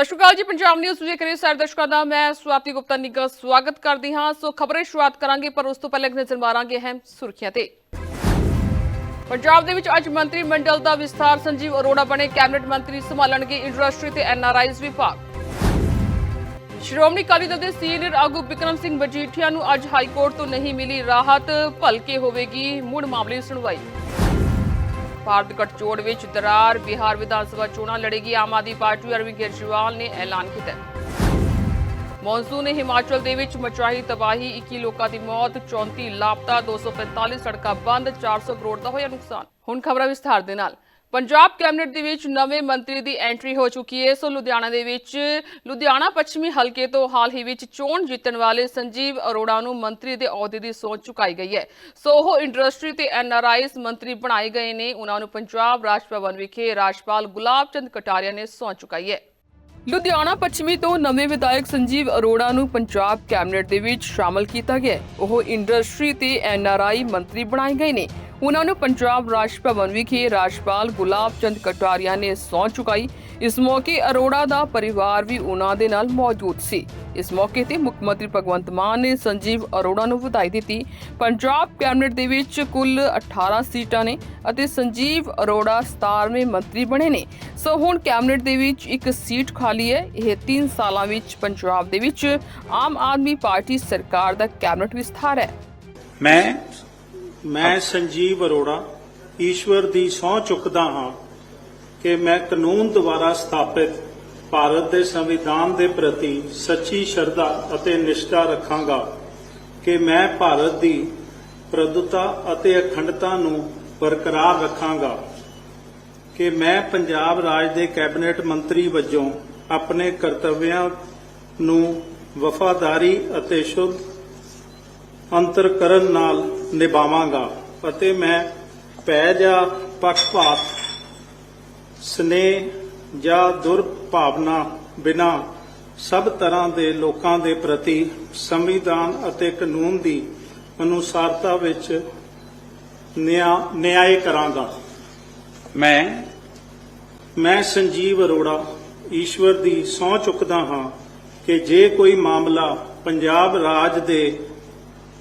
ਸਤਿ ਸ਼੍ਰੀ ਅਕਾਲ ਜੀ, ਪੰਜਾਬ ਨਿਊਜ਼ ਵੇਖ ਰਹੇ ਸਾਰੇ ਦਰਸ਼ਕਾਂ ਦਾ। ਮੈਂ ਸਵਾਤੀ ਗੁਪਤਾ ਨਿੱਘਾ ਸਵਾਗਤ ਕਰਦੀ ਹਾਂ। ਸੋ ਖਬਰੇ ਸ਼ੁਰੂਆਤ ਕਰਾਂਗੇ, ਪਰ ਉਸ ਤੋਂ ਪਹਿਲਾਂ ਇੱਕ ਨਜ਼ਰ ਮਾਰਾਂਗੇ ਅਹਿਮ ਸੁਰਖੀਆਂ ਤੇ। ਪੰਜਾਬ ਦੇ ਵਿੱਚ ਅੱਜ ਮੰਤਰੀ ਮੰਡਲ ਦਾ ਵਿਸਥਾਰ, ਸੰਜੀਵ ਅਰੋੜਾ ਬਣੇ, ਕੈਬਨਿਟ ਮੰਤਰੀ ਸੰਭਾਲਣਗੇ ਇੰਡਸਟਰੀ ਤੇ ਐਨਆਰਆਈਜ਼ ਵਿਭਾਗ। ਸ਼੍ਰੋਮਣੀ ਅਕਾਲੀ ਦਲ ਦੇ ਸੀਨੀਅਰ ਆਗੂ ਬਿਕਰਮ ਸਿੰਘ ਮਜੀਠੀਆ ਨੂੰ ਅੱਜ ਹਾਈ ਕੋਰਟ ਤੋਂ ਨਹੀਂ ਮਿਲੀ ਰਾਹਤ, ਭਲਕੇ ਹੋਵੇਗੀ, ਮੁੜ ਮਾਮਲੇ ਸੁਣਵਾਈ। ਭਾਰਤ ਗਠਜੋੜ ਵਿੱਚ ਦਰਾਰ ਬਿਹਾਰ ਵਿਧਾਨ ਸਭਾ ਚੋਣਾਂ ਲੜੇਗੀ ਆਮ ਆਦਮੀ ਪਾਰਟੀ। ਅਰਵਿੰਦ ਕੇਜਰੀਵਾਲ ਨੇ ਐਲਾਨ ਕੀਤਾ। ਮੌਨਸੂਨ ਨੇ ਹਿਮਾਚਲ ਦੇ ਵਿੱਚ ਮਚਾਈ ਤਬਾਹੀ 21 ਲੋਕਾਂ ਦੀ ਮੌਤ 34 ਲਾਪਤਾ 245 ਸੜਕਾਂ ਬੰਦ 400 ਕਰੋੜ ਦਾ ਹੋਇਆ ਨੁਕਸਾਨ। ਹੁਣ ਖਬਰਾਂ ਵਿਸਥਾਰ ਦੇ ਨਾਲ। ਪੰਜਾਬ ਕੈਬਨਿਟ ਦੇ ਵਿੱਚ ਨਵੇਂ ਮੰਤਰੀ ਦੀ ਐਂਟਰੀ ਹੋ ਚੁੱਕੀ ਹੈ। ਸੋ ਲੁਧਿਆਣਾ ਦੇ ਵਿੱਚ ਲੁਧਿਆਣਾ ਪੱਛਮੀ ਹਲਕੇ ਤੋਂ ਹਾਲ ਹੀ ਵਿੱਚ ਚੋਣ ਜਿੱਤਣ ਵਾਲੇ ਸੰਜੀਵ ਅਰੋੜਾ ਨੂੰ ਮੰਤਰੀ ਦੇ ਅਹੁਦੇ ਦੀ ਸੌਂਚ ਚੁਕਾਈ ਗਈ ਹੈ। ਸੋ ਉਹ ਇੰਡਸਟਰੀ ਤੇ ਐਨਆਰਆਈਜ਼ ਮੰਤਰੀ ਬਣਾਏ ਗਏ ਨੇ। ਉਹਨਾਂ ਨੂੰ ਪੰਜਾਬ ਰਾਜ ਭਵਨ ਵਿਖੇ ਰਾਜਪਾਲ ਗੁਲਾਬ ਚੰਦ ਕਟਾਰੀਆ ਨੇ ਸੌਂਚ ਚੁਕਾਈ ਹੈ। ਲੁਧਿਆਣਾ ਪੱਛਮੀ ਤੋਂ ਨਵੇਂ ਵਿਧਾਇਕ ਸੰਜੀਵ ਅਰੋੜਾ ਨੂੰ ਪੰਜਾਬ ਕੈਬਨਿਟ ਦੇ ਵਿੱਚ ਸ਼ਾਮਲ ਕੀਤਾ ਗਿਆ ਉਹ ਇੰਡਸਟਰੀ ਤੇ ਐਨਆਰਆਈ ਮੰਤਰੀ ਬਣਾਏ ਗਏ ਨੇ। ਉਹਨਾਂ ਨੂੰ ਪੰਜਾਬ ਰਾਜ ਭਵਨ ਵਿਖੇ ਰਾਜਪਾਲ ਗੁਲਾਬ ਚੰਦ ਕਟਾਰੀਆ ਨੇ ਸਹੁੰ ਚੁਕਾਈ। ਇਸ ਮੌਕੇ ਅਰੋੜਾ ਦਾ ਪਰਿਵਾਰ ਵੀ ਉਹਨਾਂ ਦੇ ਨਾਲ ਮੌਜੂਦ ਸੀ। ਇਸ ਮੌਕੇ ਤੇ ਮੁੱਖ ਮੰਤਰੀ ਭਗਵੰਤ ਮਾਨ ਨੇ ਸੰਜੀਵ ਅਰੋੜਾ ਨੂੰ ਵਧਾਈ ਦਿੱਤੀ। ਪੰਜਾਬ ਕੈਬਨਿਟ ਦੇ ਵਿੱਚ ਕੁੱਲ 18 ਸੀਟਾਂ ਨੇ ਅਤੇ ਸੰਜੀਵ ਅਰੋੜਾ 17ਵੇਂ ਮੰਤਰੀ ਬਣੇ ਨੇ। ਸੋ ਹੁਣ ਕੈਬਨਿਟ ਦੇ ਵਿੱਚ ਇੱਕ ਸੀਟ ਖਾਲੀ ਹੈ। ਇਹ 3 ਸਾਲਾਂ ਵਿੱਚ ਪੰਜਾਬ ਦੇ ਵਿੱਚ ਆਮ ਆਦਮੀ ਪਾਰਟੀ ਸਰਕਾਰ ਦਾ ਕੈਬਨਿਟ ਵਿਸਥਾਰ ਹੈ। ਮੈਂ ਮੈਂ ਸੰਜੀਵ ਅਰੋੜਾ ਈਸ਼ਵਰ ਦੀ ਸਹੁੰ ਚੁੱਕਦਾ ਹਾਂ ਕਿ ਮੈਂ ਕਾਨੂੰਨ ਦੁਆਰਾ ਸਥਾਪਿਤ ਭਾਰਤ ਦੇ ਸੰਵਿਧਾਨ ਦੇ ਪ੍ਰਤੀ ਸੱਚੀ ਸ਼ਰਧਾ ਅਤੇ ਨਿਸ਼ਠਾ ਰੱਖਾਂਗਾ ਕਿ ਮੈਂ ਭਾਰਤ ਦੀ ਪ੍ਰਦੁਤਾ ਅਤੇ ਅਖੰਡਤਾ ਨੂੰ ਬਰਕਰਾਰ ਰੱਖਾਂਗਾ ਕਿ ਮੈਂ ਪੰਜਾਬ ਰਾਜ ਦੇ ਕੈਬਨਿਟ ਮੰਤਰੀ ਵਜੋਂ ਆਪਣੇ ਕਰਤੱਵਿਆਂ ਨੂੰ ਵਫਾਦਾਰੀ ਅਤੇ ਸ਼ੁੱਧ ਅੰਤਰਕਰਨ ਨਾਲ ਨਿਭਾਵਾਂਗਾ ਅਤੇ ਮੈਂ ਭੈ ਜਾਂ ਪੱਖਪਾਤ ਸਨੇਹ ਜਾਂ ਦੁਰਭਾਵਨਾ ਬਿਨਾ ਸਭ ਤਰ੍ਹਾਂ ਦੇ ਲੋਕਾਂ ਦੇ ਪ੍ਰਤੀ ਸੰਵਿਧਾਨ ਅਤੇ ਕਾਨੂੰਨ ਦੀ ਅਨੁਸਾਰਤਾ ਵਿੱਚ ਨਿਆਂ ਨਿਆਂ ਕਰਾਂਗਾ। ਮੈਂ ਮੈਂ ਸੰਜੀਵ ਅਰੋੜਾ ਈਸ਼ਵਰ ਦੀ ਸਹੁੰ ਚੁੱਕਦਾ ਹਾਂ ਕਿ ਜੇ ਕੋਈ ਮਾਮਲਾ ਪੰਜਾਬ ਰਾਜ ਦੇ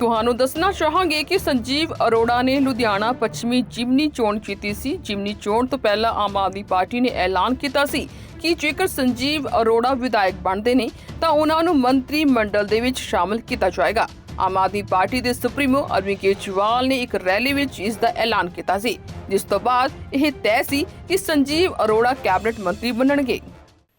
ਤੁਹਾਨੂੰ ਦੱਸਣਾ ਚਾਹਾਂਗੇ ਕਿ ਸੰਜੀਵ ਅਰੋੜਾ ਨੇ ਲੁਧਿਆਣਾ ਪੱਛਮੀ ਜਿਮਨੀ ਚੋਣ ਜਿੱਤੀ ਸੀ। ਜਿਮਨੀ ਚੋਣ ਤੋਂ ਪਹਿਲਾਂ ਆਮ ਆਦਮੀ ਪਾਰਟੀ ਨੇ ਐਲਾਨ ਕੀਤਾ ਸੀ ਕਿ ਜੇਕਰ ਸੰਜੀਵ ਅਰੋੜਾ ਵਿਧਾਇਕ ਬਣਦੇ ਨੇ, ਤਾਂ ਉਹਨਾਂ ਨੂੰ ਮੰਤਰੀ ਮੰਡਲ ਦੇ ਵਿੱਚ ਸ਼ਾਮਲ ਕੀਤਾ ਜਾਏਗਾ। ਆਮ ਆਦਮੀ ਪਾਰਟੀ ਦੇ ਸੁਪਰੀਮੋ ਅਰਵਿੰਦ ਕੇਜਰੀਵਾਲ ਨੇ ਇੱਕ ਰੈਲੀ ਵਿੱਚ ਇਸ ਦਾ ਐਲਾਨ ਕੀਤਾ ਸੀ, ਜਿਸ ਤੋਂ ਬਾਅਦ ਇਹ ਤੈਅ ਸੀ ਕਿ ਸੰਜੀਵ ਅਰੋੜਾ ਕੈਬਨਿਟ ਮੰਤਰੀ ਬਣਨਗੇ।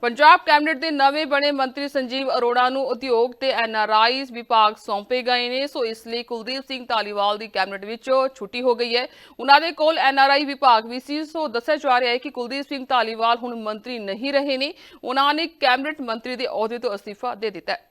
ਪੰਜਾਬ ਕੈਬਨਿਟ ਦੇ ਨਵੇਂ ਬਣੇ ਮੰਤਰੀ ਸੰਜੀਵ ਅਰੋੜਾ ਨੂੰ ਉਦਯੋਗ ਤੇ ਐਨਆਰਆਈਜ਼ ਵਿਭਾਗ ਸੌਂਪੇ ਗਏ ਨੇ, ਸੋ ਇਸ ਲਈ ਕੁਲਦੀਪ ਸਿੰਘ ਧਾਲੀਵਾਲ ਦੀ ਕੈਬਨਿਟ ਵਿੱਚ ਛੁੱਟੀ ਹੋ ਗਈ ਹੈ। ਉਹਨਾਂ ਦੇ ਕੋਲ ਐਨਆਰਆਈ ਵਿਭਾਗ ਵੀ ਸੀ, ਸੋ ਦੱਸਿਆ ਜਾ ਰਿਹਾ ਹੈ ਕਿ ਕੁਲਦੀਪ ਸਿੰਘ ਧਾਲੀਵਾਲ ਹੁਣ ਮੰਤਰੀ ਨਹੀਂ ਰਹੇ ਨੇ। ਉਹਨਾਂ ਨੇ ਕੈਬਨਿਟ ਮੰਤਰੀ ਦੇ ਅਹੁਦੇ ਤੋਂ ਅਸਤੀਫਾ ਦੇ ਦਿੱਤਾ ਹੈ।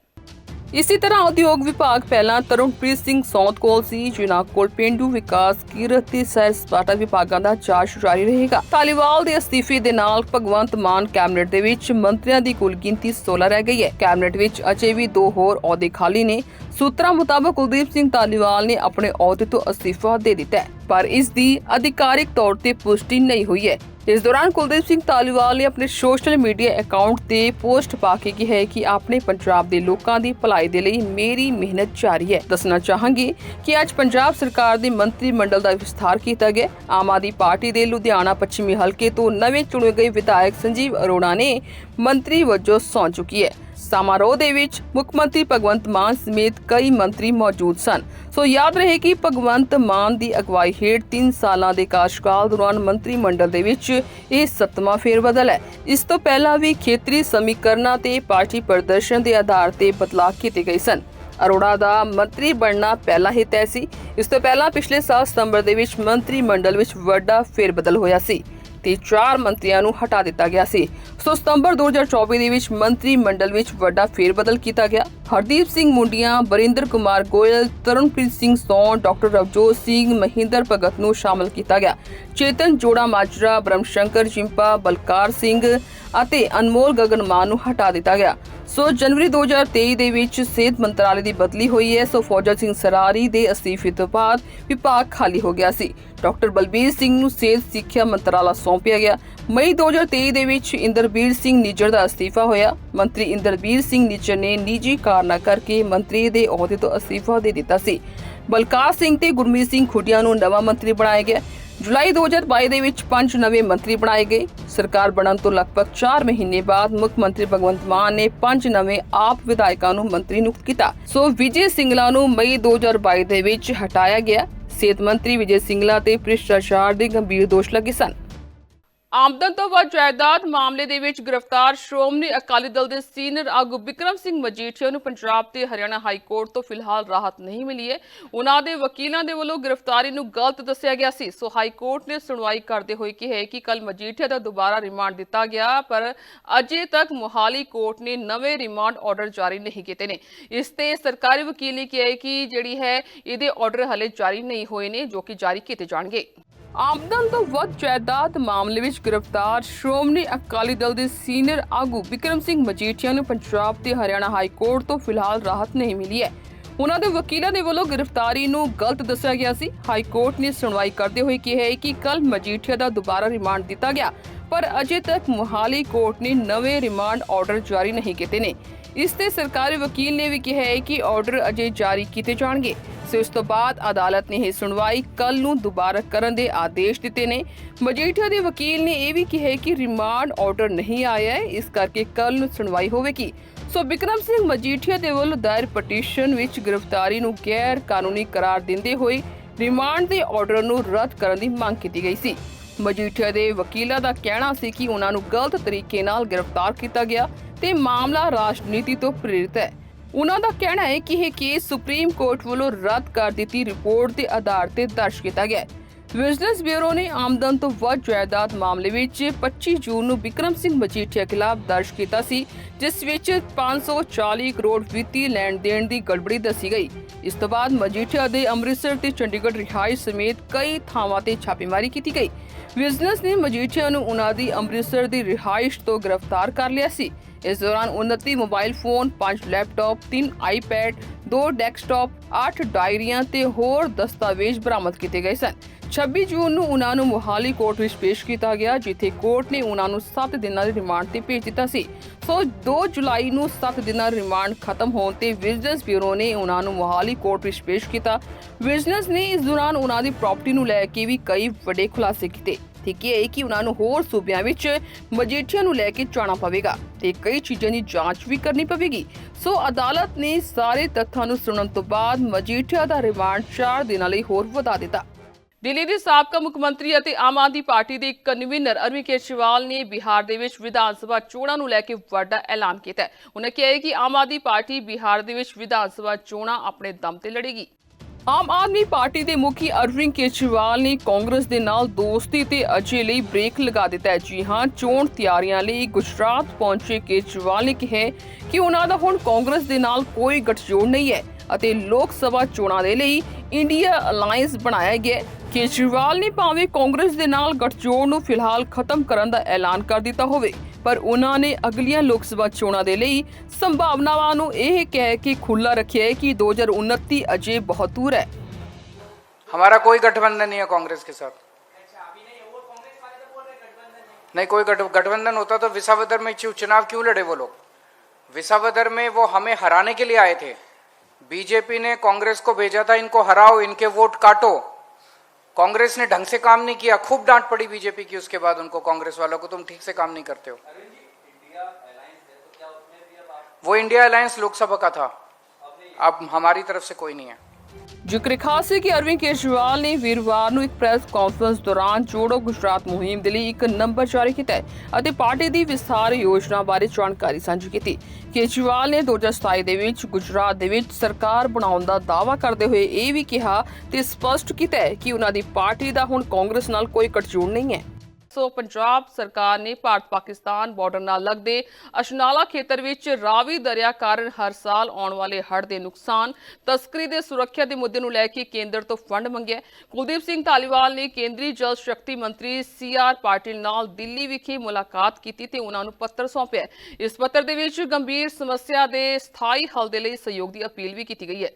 ਇਸੇ ਤਰ੍ਹਾਂ ਉਦਯੋਗ ਵਿਭਾਗ ਪਹਿਲਾਂ ਤਰੁਣਪ੍ਰੀਤ ਸਿੰਘ ਸੌਂਤ ਕੋਲ ਸੀ, ਜਿਨ੍ਹਾਂ ਕੋਲ ਪਿੰਡੂ ਵਿਕਾਸ ਕਿਰਤ ਤੇ ਸੈਰ ਸਪਾਟਾ ਵਿਭਾਗਾਂ ਦਾ ਚਾਰਜ ਜਾਰੀ ਰਹੇਗਾ। ਧਾਲੀਵਾਲ ਦੇ ਅਸਤੀਫੇ ਦੇ ਨਾਲ ਭਗਵੰਤ ਮਾਨ ਕੈਬਨਿਟ ਦੇ ਵਿੱਚ ਮੰਤਰੀਆਂ ਦੀ ਕੁੱਲ ਗਿਣਤੀ 16 ਰਹਿ ਗਈ ਹੈ। ਕੈਬਨਿਟ ਵਿੱਚ ਅਜੇ ਵੀ ਦੋ ਹੋਰ ਅਹੁਦੇ ਖਾਲੀ ਨੇ। ਸੂਤਰਾਂ ਮੁਤਾਬਕ ਕੁਲਦੀਪ ਸਿੰਘ ਧਾਲੀਵਾਲ ਨੇ ਆਪਣੇ ਅਹੁਦੇ ਤੋਂ ਅਸਤੀਫਾ ਦੇ ਦਿੱਤਾ ਹੈ, ਪਰ ਇਸ ਦੀ ਅਧਿਕਾਰਿਕ ਤੌਰ ਤੇ ਪੁਸ਼ਟੀ ਨਹੀਂ ਹੋਈ ਹੈ। ਇਸ ਦੌਰਾਨ ਕੁਲਦੀਪ ਸਿੰਘ ਧਾਲੀਵਾਲ ਨੇ ਆਪਣੇ ਸੋਸ਼ਲ ਮੀਡੀਆ ਅਕਾਊਂਟ ਤੇ ਪੋਸਟ ਪਾ ਕੇ ਕਿਹਾ ਕਿ ਆਪਣੇ ਪੰਜਾਬ ਦੇ ਲੋਕਾਂ ਦੀ ਭਲਾਈ ਦੇ ਲਈ ਮੇਰੀ ਮਿਹਨਤ ਜਾਰੀ ਹੈ। ਦੱਸਣਾ ਚਾਹਾਂਗੇ ਕਿ ਅੱਜ ਪੰਜਾਬ ਸਰਕਾਰ ਦੇ ਮੰਤਰੀ ਮੰਡਲ ਦਾ ਵਿਸਥਾਰ ਕੀਤਾ ਗਿਆ। ਆਮ ਆਦਮੀ ਪਾਰਟੀ ਦੇ ਲੁਧਿਆਣਾ ਪੱਛਮੀ ਹਲਕੇ ਤੋਂ ਨਵੇਂ ਚੁਣੇ ਗਏ ਵਿਧਾਇਕ ਸੰਜੀਵ ਅਰੋੜਾ ਨੇ ਮੰਤਰੀ ਵਜੋਂ ਸੌਂ ਚੁੱਕੀ ਹੈ। ਸਮਾਰੋਹ ਦੇ ਵਿੱਚ ਮੁੱਖ ਮੰਤਰੀ ਭਗਵੰਤ ਮਾਨ ਸਮੇਤ ਕਈ ਮੰਤਰੀ ਮੌਜੂਦ ਸਨ। ਸੋ ਯਾਦ ਰਹੇ ਕਿ ਭਗਵੰਤ ਮਾਨ ਦੀ ਅਗਵਾਈ ਹੇਠ 3 ਸਾਲਾਂ ਦੇ ਕਾਰਜਕਾਲ ਦੌਰਾਨ ਮੰਤਰੀ ਮੰਡਲ ਦੇ ਵਿੱਚ ਇਹ ਸੱਤਵਾਂ ਫੇਰਬਦਲ ਹੈ। ਇਸ ਤੋਂ ਪਹਿਲਾਂ ਵੀ ਖੇਤਰੀ ਸਮੀਕਰਨਾਂ ਤੇ ਪਾਰਟੀ ਪ੍ਰਦਰਸ਼ਨ ਦੇ ਆਧਾਰ ਤੇ ਬਦਲਾਅ ਕੀਤੇ ਗਏ ਸਨ। ਅਰੋੜਾ ਦਾ ਮੰਤਰੀ ਬਣਨਾ ਪਹਿਲਾਂ ਹੀ ਤੈਅ ਸੀ। ਇਸ ਤੋਂ ਪਹਿਲਾਂ ਪਿਛਲੇ ਸਾਲ ਸਤੰਬਰ ਦੇ ਵਿੱਚ ਮੰਤਰੀ ਮੰਡਲ ਵਿੱਚ ਵੱਡਾ ਫੇਰਬਦਲ ਹੋਇਆ ਸੀ। ਤੇ 4 ਮੰਤਰੀਆਂ ਨੂੰ ਹਟਾ ਦਿੱਤਾ ਗਿਆ ਸੀ। ਸੋ ਸਤੰਬਰ 2024 ਦੇ ਵਿੱਚ ਮੰਤਰੀ ਮੰਡਲ ਵਿੱਚ ਵੱਡਾ ਫੇਰਬਦਲ ਕੀਤਾ ਗਿਆ। ਹਰਦੀਪ ਸਿੰਘ ਮੁੰਡੀਆਂ, ਬਰਿੰਦਰ ਕੁਮਾਰ ਗੋਇਲ, ਤਰਨਪ੍ਰੀਤ ਸਿੰਘ ਸੌਂ, ਡਾਕਟਰ ਰਵਜੋਤ ਸਿੰਘ, ਮਹਿੰਦਰ ਭਗਤ ਨੂੰ ਸ਼ਾਮਲ ਕੀਤਾ ਗਿਆ। ਚੇਤਨ ਜੋੜਾ ਮਾਜਰਾ ਬ੍ਰਹਮ ਸ਼ੰਕਰ ਚਿੰਪਾ ਬਲਕਾਰ ਸਿੰਘ ਅਤੇ ਅਨਮੋਲ ਗਗਨ ਮਾਨ ਨੂੰ ਹਟਾ ਦਿੱਤਾ ਗਿਆ। ਸੋ ਜਨਵਰੀ 2023 ਦੇ ਵਿੱਚ ਸਿਹਤ ਮੰਤਰਾਲੇ ਦੀ ਬਦਲੀ ਹੋਈ ਹੈ। ਸੋ ਫੌਜਾ ਸਿੰਘ ਸਰਾਰੀ ਦੇ ਅਸਤੀਫੇ ਤੋਂ ਬਾਅਦ ਵਿਭਾਗ ਖਾਲੀ ਹੋ ਗਿਆ ਸੀ। ਡਾਕਟਰ ਬਲਬੀਰ ਸਿੰਘ ਨੂੰ ਸਿਹਤ ਸਿੱਖਿਆ ਮੰਤਰਾਲਾ ਸੌਂਪਿਆ ਗਿਆ। ਮਈ 2023 ਦੇ ਵਿੱਚ ਇੰਦਰਬੀਰ ਸਿੰਘ ਨਿੱਜਰ ਦਾ ਅਸਤੀਫਾ ਹੋਇਆ। ਮੰਤਰੀ ਇੰਦਰਬੀਰ ਸਿੰਘ ਨਿੱਜਰ ਨੇ ਨਿੱਜੀ ਕਾਰਨਾਂ ਕਰਕੇ ਮੰਤਰੀ ਦੇ ਅਹੁਦੇ ਤੋਂ ਅਸਤੀਫਾ ਦੇ ਦਿੱਤਾ ਸੀ। ਬਲਕਾਰ ਸਿੰਘ ਤੇ ਗੁਰਮੀਤ ਸਿੰਘ ਖੁੱਡੀਆਂ ਨੂੰ ਨਵਾਂ ਮੰਤਰੀ ਬਣਾਇਆ ਗਿਆ। ਜੁਲਾਈ 2022 ਦੇ ਵਿੱਚ ਪੰਜ ਨਵੇਂ ਮੰਤਰੀ ਬਣਾਏ ਗਏ। ਸਰਕਾਰ ਬਣਨ ਤੋਂ ਲਗਭਗ 4 ਮਹੀਨੇ ਬਾਅਦ ਮੁੱਖ ਮੰਤਰੀ ਭਗਵੰਤ ਮਾਨ ਨੇ ਪੰਜ ਨਵੇਂ ਆਪ ਵਿਧਾਇਕਾਂ ਨੂੰ ਮੰਤਰੀ ਨਿਯੁਕਤ ਕੀਤਾ। ਸੋ ਵਿਜੇ ਸਿੰਗਲਾ ਨੂੰ ਮਈ 2022 ਦੇ ਵਿੱਚ ਹਟਾਇਆ ਗਿਆ। ਸਿਹਤ ਮੰਤਰੀ ਵਿਜੇ ਸਿੰਗਲਾ ਤੇ ਭ੍ਰਿਸ਼ਟਾਚਾਰ ਦੇ ਗੰਭੀਰ ਦੋਸ਼ ਲੱਗੇ ਸਨ। ਆਮਦਨ ਤੋਂ ਵੱਧ ਜਾਇਦਾਦ ਮਾਮਲੇ ਦੇ ਵਿੱਚ ਗ੍ਰਿਫਤਾਰ ਸ਼੍ਰੋਮਣੀ ਅਕਾਲੀ ਦਲ ਦੇ ਸੀਨੀਅਰ ਆਗੂ ਵਿਕਰਮ ਸਿੰਘ ਮਜੀਠੀਆ ਨੂੰ ਪੰਜਾਬ ਤੇ ਹਰਿਆਣਾ ਹਾਈ ਕੋਰਟ ਤੋਂ ਫਿਲਹਾਲ ਰਾਹਤ ਨਹੀਂ ਮਿਲੀ ਹੈ। ਉਹਨਾਂ ਦੇ ਵਕੀਲਾਂ ਦੇ ਵੱਲੋਂ ਗ੍ਰਿਫਤਾਰੀ ਨੂੰ ਗਲਤ ਦੱਸਿਆ ਗਿਆ ਸੀ। ਸੋ ਹਾਈ ਕੋਰਟ ਨੇ ਸੁਣਵਾਈ ਕਰਦੇ ਹੋਏ ਕਿਹਾ ਕਿ ਕੱਲ ਮਜੀਠੀਆ ਦਾ ਦੁਬਾਰਾ ਰਿਮਾਂਡ ਦਿੱਤਾ ਗਿਆ, ਪਰ ਅਜੇ ਤੱਕ ਮੁਹਾਲੀ ਕੋਰਟ ਨੇ ਨਵੇਂ ਰਿਮਾਂਡ ਆਰਡਰ ਜਾਰੀ ਨਹੀਂ ਕੀਤੇ ਨੇ। ਇਸ ਤੇ ਸਰਕਾਰੀ ਵਕੀਲ ਨੇ ਕਿਹਾ ਕਿ ਜਿਹੜੀ ਹੈ, ਇਹਦੇ ਆਰਡਰ ਹਲੇ ਜਾਰੀ ਨਹੀਂ ਹੋਏ ਨੇ, ਜੋ ਕਿ ਜਾਰੀ ਕੀਤੇ ਜਾਣਗੇ। ਆਮਦਨ ਤੋਂ ਵੱਧ ਜਾਇਦਾਦ ਮਾਮਲੇ ਵਿੱਚ ਗ੍ਰਿਫਤਾਰ ਸ਼੍ਰੋਮਣੀ ਅਕਾਲੀ ਦਲ ਦੇ ਸੀਨੀਅਰ ਆਗੂ ਵਿਕਰਮ ਸਿੰਘ ਮਜੀਠੀਆ ਨੂੰ ਪੰਜਾਬ ਤੇ ਹਰਿਆਣਾ ਹਾਈ ਕੋਰਟ ਤੋਂ ਫਿਲਹਾਲ ਰਾਹਤ ਨਹੀਂ ਮਿਲੀ ਹੈ। ਉਹਨਾਂ ਦੇ ਵਕੀਲਾਂ ਦੇ ਵੱਲੋਂ ਗ੍ਰਿਫਤਾਰੀ ਨੂੰ ਗਲਤ ਦੱਸਿਆ ਗਿਆ ਸੀ। ਹਾਈ ਕੋਰਟ ਨੇ ਸੁਣਵਾਈ ਕਰਦੇ ਹੋਏ ਕਿਹਾ ਹੈ ਕਿ ਕੱਲ ਮਜੀਠੀਆ ਦਾ ਦੁਬਾਰਾ ਰਿਮਾਂਡ ਦਿੱਤਾ ਗਿਆ, ਪਰ ਅਜੇ ਤੱਕ ਮੁਹਾਲੀ ਕੋਰਟ ਨੇ ਨਵੇਂ ਰਿਮਾਂਡ ਆਰਡਰ ਜਾਰੀ ਨਹੀਂ ਕੀਤੇ ਨੇ। ਇਸ ਤੇ ਸਰਕਾਰੀ ਵਕੀਲ ਨੇ ਵੀ ਕਿਹਾ ਹੈ ਕਿ ਆਰਡਰ ਅਜੇ ਜਾਰੀ ਕੀਤੇ ਜਾਣਗੇ। ਸੋ ਇਸ ਤੋਂ ਬਾਅਦ ਅਦਾਲਤ ਨੇ ਇਹ ਸੁਣਵਾਈ ਕੱਲ ਨੂੰ ਦੁਬਾਰਾ ਕਰਨ ਦੇ ਆਦੇਸ਼ ਦਿੱਤੇ ਨੇ। ਮਜੀਠੀਆ ਦੇ ਵਕੀਲ ਨੇ ਇਹ ਵੀ ਕਿਹਾ ਕਿ ਰਿਮਾਂਡ ਆਰਡਰ ਨਹੀਂ ਆਇਆ ਹੈ, ਇਸ ਕਰਕੇ ਕੱਲ ਨੂੰ ਸੁਣਵਾਈ ਹੋਵੇਗੀ। ਸੋ ਬਿਕਰਮ ਸਿੰਘ ਮਜੀਠੀਆ ਦੇ ਵੱਲੋਂ ਦਾਇਰ ਪਟੀਸ਼ਨ ਵਿੱਚ ਗ੍ਰਿਫਤਾਰੀ ਨੂੰ ਗੈਰ ਕਾਨੂੰਨੀ ਕਰਾਰ ਦਿੰਦੇ ਹੋਏ ਰਿਮਾਂਡ ਦੇ ਆਰਡਰ ਨੂੰ ਰੱਦ ਕਰਨ ਦੀ ਮੰਗ ਕੀਤੀ ਗਈ ਸੀ। ਮਜੀਠੀਆ ਦੇ ਵਕੀਲਾਂ ਦਾ ਕਹਿਣਾ ਸੀ ਕਿ ਉਹਨਾਂ ਨੂੰ ਗਲਤ ਤਰੀਕੇ ਨਾਲ ਗ੍ਰਿਫਤਾਰ ਕੀਤਾ ਗਿਆ ਤੇ ਮਾਮਲਾ ਰਾਜਨੀਤੀ ਤੋਂ ਪ੍ਰੇਰਿਤ ਹੈ। ਉਹਨਾਂ ਦਾ ਕਹਿਣਾ ਹੈ ਕਿ ਇਹ ਕੇਸ ਸੁਪਰੀਮ ਕੋਰਟ ਵੱਲੋਂ ਰੱਦ ਕਰ ਦਿੱਤੀ ਰਿਪੋਰਟ ਦੇ ਆਧਾਰ ਤੇ ਦਰਜ ਕੀਤਾ ਗਿਆ ਹੈ। ਵਿਜੀਲੈਂਸ ਬਿਊਰੋ ਨੇ ਆਮਦਨ ਤੋਂ ਵੱਧ ਜਾਇਦਾਦ ਮਾਮਲੇ ਵਿੱਚ 25 ਜੂਨ ਨੂੰ ਵਿਕਰਮ ਸਿੰਘ ਮਜੀਠੀਆ ਖਿਲਾਫ ਦਰਜ ਕੀਤਾ ਸੀ, ਜਿਸ ਵਿੱਚ 540 ਕਰੋੜ ਵਿੱਤੀ ਲੈਣ ਦੇਣ ਦੀ ਗੜਬੜੀ ਦੱਸੀ ਗਈ। ਇਸ ਤੋਂ ਬਾਅਦ ਮਜੀਠੀਆ ਦੇ ਅੰਮ੍ਰਿਤਸਰ ਤੇ ਚੰਡੀਗੜ੍ਹ ਰਿਹਾਇਸ਼ ਸਮੇਤ ਕਈ ਥਾਵਾਂ ਤੇ ਛਾਪੇਮਾਰੀ ਕੀਤੀ ਗਈ। ਵਿਜੀਲੈਂਸ ਨੇ ਮਜੀਠੀਆ ਨੂੰ ਉਹਨਾਂ ਦੀ ਅੰਮ੍ਰਿਤਸਰ ਦੀ ਰਿਹਾਇਸ਼ ਤੋਂ ਗ੍ਰਿਫਤਾਰ ਕਰ ਲਿਆ ਸੀ। ਇਸ ਦੌਰਾਨ 29 mobile phone 5 laptop 3 iPad 2 desktop 8 ਡਾਇਰੀਆਂ ਤੇ ਹੋਰ ਦਸਤਾਵੇਜ਼ ਬਰਾਮਦ ਕੀਤੇ ਗਏ ਸਨ। 26 ਜੂਨ ਨੂੰ ਉਹਨਾਂ ਨੂੰ ਮੁਹਾਲੀ ਕੋਰਟ ਵਿੱਚ ਪੇਸ਼ ਕੀਤਾ ਗਿਆ, ਜਿੱਥੇ ਕੋਰਟ ਨੇ ਉਹਨਾਂ ਨੂੰ 7 ਦਿਨਾਂ ਦੇ ਰਿਮਾਂਡ ਤੇ ਭੇਜ ਦਿੱਤਾ ਸੀ। ਸੋ 2 ਜੁਲਾਈ ਨੂੰ 7 ਦਿਨਾਂ ਰਿਮਾਂਡ ਖਤਮ ਹੋਣ ਤੇ ਵਿਜੀਲੈਂਸ ਬਿਊਰੋ ਨੇ ਉਹਨਾਂ ਨੂੰ ਮੁਹਾਲੀ ਕੋਰਟ ਵਿੱਚ ਪੇਸ਼ ਕੀਤਾ। ਵਿਜੀਲੈਂਸ ਨੇ ਇਸ ਦੌਰਾਨ ਉਹਨਾਂ ਦੀ ਪ੍ਰਾਪਰਟੀ ਨੂੰ ਲੈ ਕੇ ਵੀ ਕਈ ਵੱਡੇ ਖੁਲਾਸੇ ਕੀਤੇ। ਤੇ ਕਿਹਾ ਹੈ ਕਿ ਉਹਨਾਂ ਨੂੰ ਹੋਰ ਸੂਬਿਆਂ ਵਿੱਚ ਮਜੀਠੀਆ ਨੂੰ ਲੈ ਕੇ ਜਾਣਾ ਪਵੇਗਾ ਤੇ ਕਈ ਚੀਜ਼ਾਂ ਦੀ ਜਾਂਚ ਵੀ ਕਰਨੀ ਪਵੇਗੀ। ਸੋ ਅਦਾਲਤ ਨੇ ਸਾਰੇ ਤੱਥਾਂ ਨੂੰ ਸੁਣਨ ਤੋਂ ਬਾਅਦ ਮਜੀਠੀਆ ਦਾ ਰਿਮਾਂਡ 4 ਦਿਨਾਂ ਲਈ ਹੋਰ ਵਧਾ ਦਿੱਤਾ। ਦਿੱਲੀ ਦੇ ਸਾਬਕਾ ਮੁੱਖ ਮੰਤਰੀ ਅਤੇ ਆਮ ਆਦਮੀ ਪਾਰਟੀ ਦੇ ਕਨਵੀਨਰ ਅਰਵਿੰਦ ਕੇਜਰੀਵਾਲ ਨੇ ਬਿਹਾਰ ਦੇ ਵਿੱਚ ਵਿਧਾਨ ਸਭਾ ਚੋਣਾਂ ਨੂੰ ਲੈ ਕੇ ਵੱਡਾ ਐਲਾਨ ਕੀਤਾ ਹੈ। ਉਹਨਾਂ ਕਿਹਾ ਹੈ ਕਿ ਆਮ ਆਦਮੀ ਪਾਰਟੀ ਬਿਹਾਰ ਦੇ ਵਿੱਚ ਵਿਧਾਨ ਸਭਾ ਚੋਣਾਂ ਆਪਣੇ ਦਮ ਤੇ ਲੜੇਗੀ। ਆਮ ਆਦਮੀ ਪਾਰਟੀ ਦੇ ਮੁਖੀ ਅਰਵਿੰਦ ਕੇਜਰੀਵਾਲ ਨੇ ਕਾਂਗਰਸ ਦੇ ਨਾਲ ਦੋਸਤੀ ਤੇ ਅਜੇ ਲਈ ਬ੍ਰੇਕ ਲਗਾ ਦਿੱਤਾ ਹੈ। ਜੀ ਹਾਂ, ਚੋਣ ਤਿਆਰੀਆਂ ਲਈ ਗੁਜਰਾਤ ਪਹੁੰਚੇ ਕੇਜਰੀਵਾਲ ਨੇ ਕਿਹਾ ਕਿ ਉਹਨਾਂ ਦਾ ਹੁਣ ਕਾਂਗਰਸ ਦੇ ਨਾਲ ਕੋਈ ਗੱਠਜੋੜ ਨਹੀਂ ਹੈ ਅਤੇ ਲੋਕ ਸਭਾ ਚੋਣਾਂ ਦੇ ਲਈ ਇੰਡੀਆ ਅਲਾਈਅੰਸ ਬਣਾਇਆ ਗਿਆ ਕੇਜਰੀਵਾਲ ਨੇ ਭਾਵੇਂ ਕਾਂਗਰਸ ਦੇ ਨਾਲ ਗੱਠਜੋੜ ਨੂੰ ਫਿਲਹਾਲ ਖਤਮ ਕਰਨ ਦਾ ਐਲਾਨ ਕਰ ਦਿੱਤਾ ਹੋਵੇ ਪਰ ਉਹਨਾਂ ਨੇ ਅਗਲੀਆਂ ਲੋਕ ਸਭਾ ਚੋਣਾਂ ਦੇ ਲਈ ਸੰਭਾਵਨਾਵਾਂ ਨੂੰ ਇਹ ਕਹਿ ਕੇ ਖੁੱਲਾ ਰੱਖਿਆ ਹੈ ਕਿ 2029 ਅਜੇ ਬਹੁਤ ਦੂਰ ਹੈ हमारा कोई गठबंधन नहीं है कांग्रेस के साथ नहीं कोई गठ गठबंधन होता तो विसावदर में चु- चुनाव क्यों लड़े वो लोग विसावदर में वो हमें हराने के लिए आए थे बीजेपी ने कांग्रेस को भेजा था इनको हराओ इनके वोट काटो कांग्रेस ने ढंग से काम नहीं किया खूब डांट पड़ी बीजेपी की उसके बाद उनको कांग्रेस वालों को तुम ठीक से काम नहीं करते हो। वो इंडिया अलायंस लोकसभा का था। अब हमारी तरफ़ से कोई नहीं है। ਜ਼ਿਕਰ ਖਾਸ ਹੈ ਕਿ ਅਰਵਿੰਦ ਕੇਜਰੀਵਾਲ ਨੇ ਵੀਰਵਾਰ ਨੂੰ ਇੱਕ ਪ੍ਰੈਸ ਕਾਨਫਰੰਸ ਦੌਰਾਨ ਜੋੜੋ ਗੁਜਰਾਤ ਮੁਹਿੰਮ ਦੇ ਲਈ ਇੱਕ ਨੰਬਰ ਜਾਰੀ ਕੀਤਾ ਅਤੇ ਪਾਰਟੀ ਦੀ ਵਿਸਥਾਰ ਯੋਜਨਾ ਬਾਰੇ ਜਾਣਕਾਰੀ ਸਾਂਝੀ ਕੀਤੀ। ਕੇਜਰੀਵਾਲ ਨੇ 2027 ਦੇ ਵਿੱਚ ਗੁਜਰਾਤ ਦੇ ਵਿੱਚ ਸਰਕਾਰ ਬਣਾਉਣ ਦਾ ਦਾਅਵਾ ਕਰਦੇ ਹੋਏ ਇਹ ਵੀ ਕਿਹਾ ਤੇ ਸਪਸ਼ਟ ਕੀਤਾ ਕਿ ਉਹਨਾਂ ਦੀ ਪਾਰਟੀ ਦਾ ਹੁਣ ਕਾਂਗਰਸ ਨਾਲ ਕੋਈ ਗੱਠਜੋੜ ਨਹੀਂ ਹੈ। ਸੋ ਪੰਜਾਬ ਸਰਕਾਰ ਨੇ ਭਾਰਤ ਪਾਕਿਸਤਾਨ ਬਾਰਡਰ ਨਾਲ ਲੱਗਦੇ ਅਸ਼ਨਾਲਾ ਖੇਤਰ ਵਿੱਚ ਰਾਵੀ ਦਰਿਆ ਕਾਰਨ ਹਰ ਸਾਲ ਆਉਣ ਵਾਲੇ ਹੜ੍ਹ ਦੇ ਨੁਕਸਾਨ, ਤਸਕਰੀ ਦੇ ਸੁਰੱਖਿਆ ਦੇ ਮੁੱਦੇ ਨੂੰ ਲੈ ਕੇ ਕੇਂਦਰ ਤੋਂ ਫੰਡ ਮੰਗਿਆ। ਕੁਲਦੀਪ ਸਿੰਘ ਧਾਲੀਵਾਲ ਨੇ ਕੇਂਦਰੀ ਜਲ ਸ਼ਕਤੀ ਮੰਤਰੀ ਸੀ ਆਰ ਪਾਟਿਲ ਨਾਲ ਦਿੱਲੀ ਵਿਖੇ ਮੁਲਾਕਾਤ ਕੀਤੀ ਤੇ ਉਹਨਾਂ ਨੂੰ ਪੱਤਰ ਸੌਂਪਿਆ। ਇਸ ਪੱਤਰ ਦੇ ਵਿੱਚ ਗੰਭੀਰ ਸਮੱਸਿਆ ਦੇ ਸਥਾਈ ਹੱਲ ਦੇ ਲਈ ਸਹਿਯੋਗ ਦੀ ਅਪੀਲ ਵੀ ਕੀਤੀ ਗਈ ਹੈ।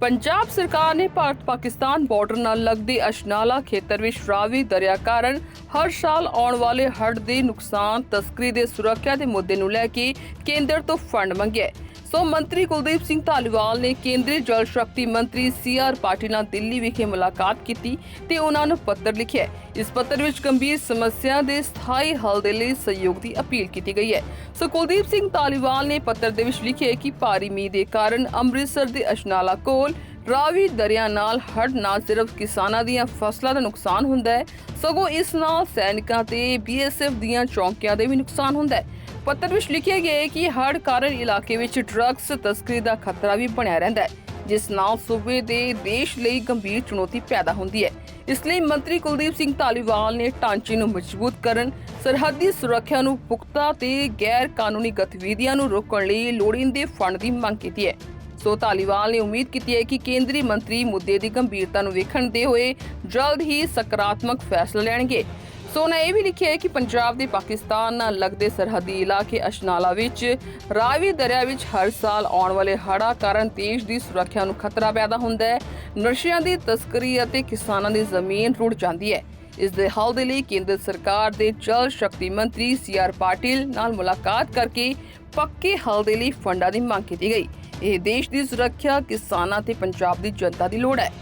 ਪੰਜਾਬ ਸਰਕਾਰ ਨੇ ਭਾਰਤ ਪਾਕਿਸਤਾਨ ਬਾਰਡਰ ਨਾਲ ਲੱਗਦੇ ਅਸ਼ਨਾਲਾ ਖੇਤਰ ਵਿੱਚ ਰਾਵੀ ਦਰਿਆ ਕਾਰਨ ਹਰ ਸਾਲ ਆਉਣ ਵਾਲੇ ਹੜ੍ਹ ਦੇ ਨੁਕਸਾਨ, ਤਸਕਰੀ ਦੇ ਸੁਰੱਖਿਆ ਦੇ ਮੁੱਦੇ ਨੂੰ ਲੈ ਕੇ ਕੇਂਦਰ ਤੋਂ ਫੰਡ ਮੰਗਿਆ ਸੋ ਮੰਤਰੀ ਕੁਲਦੀਪ ਸਿੰਘ ਧਾਲੀਵਾਲ ਨੇ ਕੇਂਦਰੀ ਜਲ ਸ਼ਕਤੀ ਮੰਤਰੀ ਸੀ ਆਰ ਪਾਟਿਲ ਨਾਲ ਦਿੱਲੀ ਵਿਖੇ ਮੁਲਾਕਾਤ ਕੀਤੀ ਤੇ ਉਹਨਾਂ ਨੂੰ ਪੱਤਰ ਲਿਖਿਆ ਇਸ ਪੱਤਰ ਵਿੱਚ ਗੰਭੀਰ ਸਮੱਸਿਆ ਦੇ ਸਥਾਈ ਹੱਲ ਦੇ ਲਈ ਸਹਿਯੋਗ ਦੀ ਅਪੀਲ ਕੀਤੀ ਗਈ ਹੈ। ਸੋ ਕੁਲਦੀਪ ਸਿੰਘ ਧਾਲੀਵਾਲ ਨੇ ਪੱਤਰ ਦੇ ਵਿੱਚ ਲਿਖਿਆ ਕਿ ਭਾਰੀ ਮੀਂਹ ਦੇ ਕਾਰਨ ਅੰਮ੍ਰਿਤਸਰ ਦੇ ਅਸ਼ਨਾਲਾ ਕੋਲ, ਰਾਵੀ ਦਰਿਆ ਨਾਲ ਹੜ ਨਾ ਸਿਰਫ ਕਿਸਾਨਾਂ ਦੀਆਂ ਫਸਲਾਂ ਦਾ ਨੁਕਸਾਨ ਹੁੰਦਾ ਹੈ, ਸਗੋਂ ਇਸ ਨਾਲ ਸੈਨਿਕਾਂ ਤੇ ਬੀਐਸਐਫ ਦੀਆਂ ਚੌਕੀਆਂ ਦੇ ਵੀ ਨੁਕਸਾਨ ਹੁੰਦਾ ਹੈ। ਪੱਤਰ ਵਿੱਚ ਲਿਖਿਆ ਗਿਆ ਹੈ ਕਿ ਹੜ੍ਹ ਕਾਰਨ ਇਲਾਕੇ ਵਿੱਚ ਡਰੱਗਸ ਤਸਕਰੀ ਦਾ ਖਤਰਾ ਵੀ ਬਣਿਆ ਰਹਿੰਦਾ ਹੈ, ਜਿਸ ਨਾਲ ਸੂਬੇ ਦੇ ਦੇਸ਼ ਲਈ ਗੰਭੀਰ ਚੁਣੌਤੀ ਪੈਦਾ ਹੁੰਦੀ ਹੈ। ਇਸ ਲਈ ਮੰਤਰੀ ਕੁਲਦੀਪ ਸਿੰਘ ਧਾਲੀਵਾਲ ਨੇ ਢਾਂਚੇ ਨੂੰ ਮਜ਼ਬੂਤ ਕਰਨ, ਸਰਹੱਦੀ ਸੁਰੱਖਿਆ ਨੂੰ ਪੁਖਤਾ ਤੇ ਗੈਰ ਕਾਨੂੰਨੀ ਗਤੀਵਿਧੀਆਂ ਨੂੰ ਰੋਕਣ ਲਈ ਲੋੜੀਂਦੇ ਫੰਡ ਦੀ ਮੰਗ ਕੀਤੀ ਹੈ। ਸੋ ਧਾਲੀਵਾਲ ਨੇ ਉਮੀਦ ਕੀਤੀ ਹੈ ਕਿ ਕੇਂਦਰੀ ਮੰਤਰੀ ਮੁੱਦੇ ਦੀ ਗੰਭੀਰਤਾ ਨੂੰ ਵੇਖਣ ਦੇ ਹੋਏ ਜਲਦ ਹੀ ਸਕਾਰਾਤਮਕ ਫੈਸਲਾ ਲੈਣਗੇ। ਸੋ ਉਹਨਾਂ ਇਹ ਵੀ ਲਿਖਿਆ ਹੈ ਕਿ ਪੰਜਾਬ ਦੇ ਪਾਕਿਸਤਾਨ ਨਾਲ ਲੱਗਦੇ ਸਰਹੱਦੀ ਇਲਾਕੇ ਅਸ਼ਨਾਲਾ ਵਿੱਚ ਰਾਵੀ ਦਰਿਆ ਵਿੱਚ ਹਰ ਸਾਲ ਆਉਣ ਵਾਲੇ ਹੜ੍ਹਾਂ ਕਾਰਨ ਦੇਸ਼ ਦੀ ਸੁਰੱਖਿਆ ਨੂੰ ਖਤਰਾ ਪੈਦਾ ਹੁੰਦਾ ਹੈ। ਨਸ਼ਿਆਂ ਦੀ ਤਸਕਰੀ ਅਤੇ ਕਿਸਾਨਾਂ ਦੀ ਜ਼ਮੀਨ ਰੁੜ ਜਾਂਦੀ ਹੈ। ਇਸ ਦੇ ਹੱਲ ਦੇ ਲਈ ਕੇਂਦਰ ਸਰਕਾਰ ਦੇ ਜਲ ਸ਼ਕਤੀ ਮੰਤਰੀ ਸੀ ਆਰ ਪਾਟਿਲ ਨਾਲ ਮੁਲਾਕਾਤ ਕਰਕੇ ਪੱਕੇ ਹੱਲ ਦੇ ਲਈ ਫੰਡਾਂ ਦੀ ਮੰਗ ਕੀਤੀ ਗਈ। ਇਹ ਦੇਸ਼ ਦੀ ਸੁਰੱਖਿਆ, ਕਿਸਾਨਾਂ ਤੇ ਪੰਜਾਬ ਦੀ ਜਨਤਾ ਦੀ ਲੋੜ ਹੈ।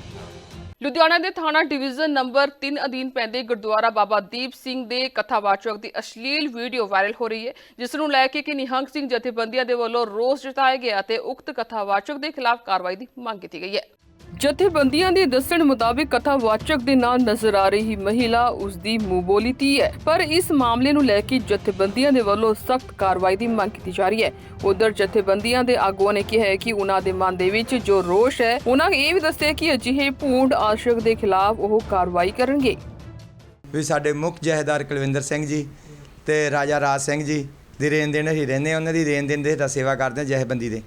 ਲੁਧਿਆਣਾ ਦੇ ਥਾਣਾ ਡਿਵੀਜ਼ਨ ਨੰਬਰ 3 ਅਧੀਨ ਪੈਂਦੇ ਗੁਰਦੁਆਰਾ ਬਾਬਾ ਦੀਪ ਸਿੰਘ ਦੇ ਕਥਾਵਾਚਕ ਦੀ ਅਸ਼ਲੀਲ ਵੀਡੀਓ ਵਾਇਰਲ ਹੋ ਰਹੀ ਹੈ, ਜਿਸ ਨੂੰ ਲੈ ਕੇ ਕਿ ਨਿਹੰਗ ਸਿੰਘ ਜਥੇਬੰਦੀਆਂ ਦੇ ਵੱਲੋਂ ਰੋਸ ਜਤਾਇਆ ਗਿਆ ਤੇ ਉਕਤ ਕਥਾਵਾਚਕ ਦੇ ਖਿਲਾਫ ਕਾਰਵਾਈ ਦੀ ਮੰਗ ਕੀਤੀ ਗਈ ਹੈ। ਜਥੇਬੰਦੀਆਂ ਦੇ ਦੱਸਣ ਮੁਤਾਬਿਕ ਕਥਾਵਾਚਕ ਦੇ ਨਾਲ ਨਜ਼ਰ ਆ ਰਹੀ ਮਹਿਲਾ ਉਸ ਦੀ ਮੂੰਹ ਧੀ ਹੈ। ਪਰ ਇਸ ਮਾਮਲੇ ਨੂੰ ਲੈ ਕੇ ਜਥੇਬੰਦੀਆਂ ਦੇ ਵੱਲੋਂ ਸਖਤ ਕਾਰਵਾਈ ਦੀ ਮੰਗ ਕੀਤੀ ਜਾ ਰਹੀ ਹੈ। ਉਧਰ ਜਥੇਬੰਦੀਆਂ ਦੇ ਆਗੂਆਂ ਨੇ ਕਿਹਾ ਹੈ ਕਿ ਉਹਨਾਂ ਦੇ ਮਨ ਦੇ ਵਿੱਚ ਜੋ ਰੋਸ਼ ਹੈ, ਉਹਨਾਂ ਇਹ ਵੀ ਦੱਸਿਆ ਕਿ ਅਜਿਹੇ ਭੂੰਡ ਆਸ਼ਕ ਦੇ ਖਿਲਾਫ ਉਹ ਕਾਰਵਾਈ ਕਰਨਗੇ। ਵੀ ਸਾਡੇ ਮੁੱਖ ਜਹੇਦਾਰ ਕੁਲਵਿੰਦਰ ਸਿੰਘ ਜੀ ਤੇ ਰਾਜਾ ਰਾਜ ਸਿੰਘ ਜੀ ਦੀ ਰੇਨ ਦੇਣ ਅਸੀਂ ਰਹਿੰਦੇ ਉਹਨਾਂ ਦੀ ਰੇਨ ਦੇਣ ਦੇ ਸੇਵਾ ਕਰਦੇ ਜਹੇਬੰਦੀ ਦੇ।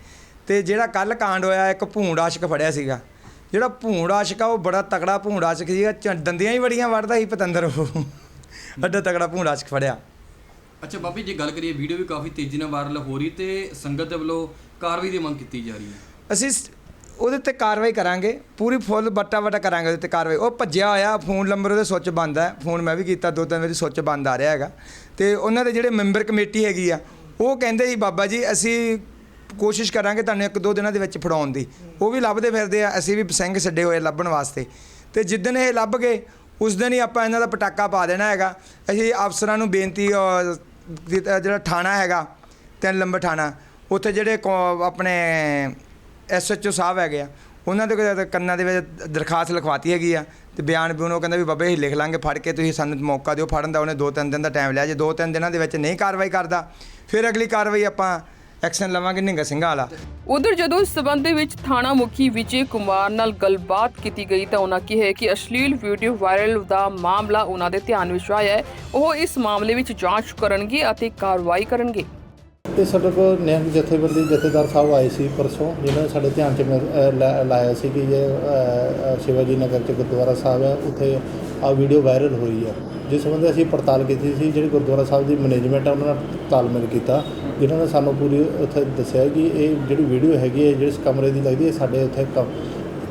ਤੇ ਜਿਹੜਾ ਕੱਲ ਕਾਂਡ ਹੋਇਆ, ਇੱਕ ਭੂੰਡ ਆਸ਼ਕ ਫੜਿਆ ਸੀਗਾ। ਜਿਹੜਾ ਭੂੰਡ ਆਸ਼ਕ ਆ ਉਹ ਬੜਾ ਤਕੜਾ ਭੂੰਡ ਆਸ਼ਕ ਸੀਗਾ ਚ- ਦੰਦੀਆਂ ਹੀ ਬੜੀਆਂ ਵੜਦਾ ਸੀ ਪਤੰਦਰ ਉਹ। ਅੱਡਾ ਤਕੜਾ ਭੂੰਡ ਆਸ਼ਕ ਫੜਿਆ। ਅੱਛਾ ਬਾਬੀ ਜੇ ਗੱਲ ਕਰੀਏ ਵੀਡੀਓ ਵੀ ਕਾਫੀ ਤੇਜ਼ੀ ਨਾਲ ਵਾਇਰਲ ਹੋ ਰਹੀ ਤੇ ਸੰਗਤ ਦੇ ਵੱਲੋਂ ਕਾਰਵਾਈ ਦੀ ਮੰਗ ਕੀਤੀ ਜਾ ਰਹੀ ਹੈ। ਅਸੀਂ ਸ- ਉਹਦੇ ਤੇ ਕਾਰਵਾਈ ਕਰਾਂਗੇ। ਪੂਰੀ ਫੁੱਲ ਬੱਟਾ ਬੱਟਾ ਕਰਾਂਗੇ ਉਹਦੇ ਤੇ ਕਾਰਵਾਈ। ਉਹ ਭੱਜਿਆ ਹੋਇਆ ਫੋਨ ਨੰਬਰ ਉਹਦੇ ਸੁੱਚ ਬੰਦ ਹੈ। ਫੋਨ ਮੈਂ ਵੀ ਕੀਤਾ ਦੋ ਤਿੰਨ ਵਾਰੀ ਸੁੱਚ ਬੰਦ ਆ ਰਿਹਾ ਹੈਗਾ। ਤੇ ਉਹਨਾਂ ਦੇ ਜਿਹੜੇ ਮੈਂਬਰ ਕਮੇਟੀ ਹੈਗੀ ਆ ਉਹ ਕਹਿੰਦੇ ਜੀ ਬਾਬਾ ਜੀ ਅਸੀਂ ਕੋਸ਼ਿਸ਼ ਕਰਾਂਗੇ ਤੁਹਾਨੂੰ ਇੱਕ ਦੋ ਦਿਨਾਂ ਦੇ ਵਿੱਚ ਫੜਾਉਣ ਦੀ। ਉਹ ਵੀ ਲੱਭਦੇ ਫਿਰਦੇ ਆ, ਅਸੀਂ ਵੀ ਸਿੰਘ ਛੱਡੇ ਹੋਏ ਲੱਭਣ ਵਾਸਤੇ। ਤੇ ਜਿੱਦਣ ਇਹ ਲੱਭ ਗਏ, ਉਸ ਦਿਨ ਹੀ ਆਪਾਂ ਇਹਨਾਂ ਦਾ ਪਟਾਕਾ ਪਾ ਦੇਣਾ ਹੈਗਾ। ਅਸੀਂ ਅਫਸਰਾਂ ਨੂੰ ਬੇਨਤੀ ਜਿਹੜਾ ਥਾਣਾ ਹੈਗਾ, ਤਿੰਨ ਲੰਬਰ ਥਾਣਾ, ਉੱਥੇ ਜਿਹੜੇ ਕੌ- ਆਪਣੇ ਐਸਐਚਓ ਸਾਹਿਬ ਹੈਗੇ ਆ, ਉਹਨਾਂ ਦੇ ਕੰਨਾਂ ਦੇ ਵਿੱਚ ਦਰਖਾਸਤ ਲਿਖਵਾਤੀ ਹੈਗੀ ਆ। ਤੇ ਬਿਆਨ ਵੀ ਉਹ ਕਹਿੰਦਾ ਵੀ ਬਾਬੇ ਇਹ ਲਿਖ ਲਾਂਗੇ, ਫੜ ਕੇ ਤੁਸੀਂ ਸਾਨੂੰ ਮੌਕਾ ਦਿਓ, ਫੜਨ ਦਾ ਉਹਨੇ ਦੋ ਤਿੰਨ ਦਿਨ ਦਾ ਟਾਈਮ ਲਿਆ। ਜੇ ਦੋ ਤਿੰਨ ਦਿਨਾਂ ਦੇ ਵਿੱਚ ਨਹੀਂ ਕਾਰਵਾਈ ਕਰਦਾ, ਫਿਰ ਅਗਲੀ ਕਾਰਵਾਈ ਆਪਾਂ ਐਕਸ਼ਨ ਲਵਾਂਗੇ ਨਿੰਗਾ ਸਿੰਘਾਂ ਵਾਲਾ। ਉਧਰ ਜਦੋਂ ਇਸ ਸਬੰਧ ਦੇ ਵਿੱਚ ਥਾਣਾ ਮੁਖੀ ਵਿਜੇ ਕੁਮਾਰ ਨਾਲ ਗੱਲਬਾਤ ਕੀਤੀ ਗਈ ਤਾਂ ਉਹਨਾਂ ਕਿਹਾ ਕਿ ਅਸ਼ਲੀਲ ਵੀਡੀਓ ਵਾਇਰਲ ਦਾ ਮਾਮਲਾ ਉਹਨਾਂ ਦੇ ਧਿਆਨ ਵਿੱਚ ਆਇਆ ਹੈ। ਉਹ ਇਸ ਮਾਮਲੇ ਵਿੱਚ ਜਾਂਚ ਕਰਨਗੇ ਅਤੇ ਕਾਰਵਾਈ ਕਰਨਗੇ। ਇਹ ਸਾਡੇ ਕੋਲ ਨਿਹੰਗ ਜਥੇਬੰਦੀ ਜਥੇਦਾਰ ਸਾਹਿਬ ਆਏ ਸੀ ਪਰਸੋਂ ਜਿਨ੍ਹਾਂ ਨੇ ਸਾਡੇ ਧਿਆਨ 'ਚ ਲਾਇਆ ਸੀ ਕਿ ਇਹ ਸ਼ਿਵਾਜੀ ਨਗਰ 'ਚ ਗੁਰਦੁਆਰਾ ਸਾਹਿਬ ਹੈ ਉੱਥੇ ਆ ਵੀਡੀਓ ਵਾਇਰਲ ਹੋਈ ਹੈ। ਜਿਸ ਸੰਬੰਧੀ ਅਸੀਂ ਪੜਤਾਲ ਕੀਤੀ ਸੀ ਜਿਹੜੀ ਗੁਰਦੁਆਰਾ ਸਾਹਿਬ ਦੀ ਮੈਨੇਜਮੈਂਟ ਹੈ ਉਹਨਾਂ ਨਾਲ ਤਾਲਮੇਲ ਕੀਤਾ। ਜਿਨ੍ਹਾਂ ਨੇ ਸਾਨੂੰ ਪੂਰੀ ਉੱਥੇ ਦੱਸਿਆ ਕਿ ਇਹ ਜਿਹੜੀ ਵੀਡੀਓ ਹੈਗੀ ਹੈ ਜਿਸ ਕਮਰੇ ਦੀ ਲੱਗਦੀ ਹੈ ਸਾਡੇ ਉੱਥੇ ਕ-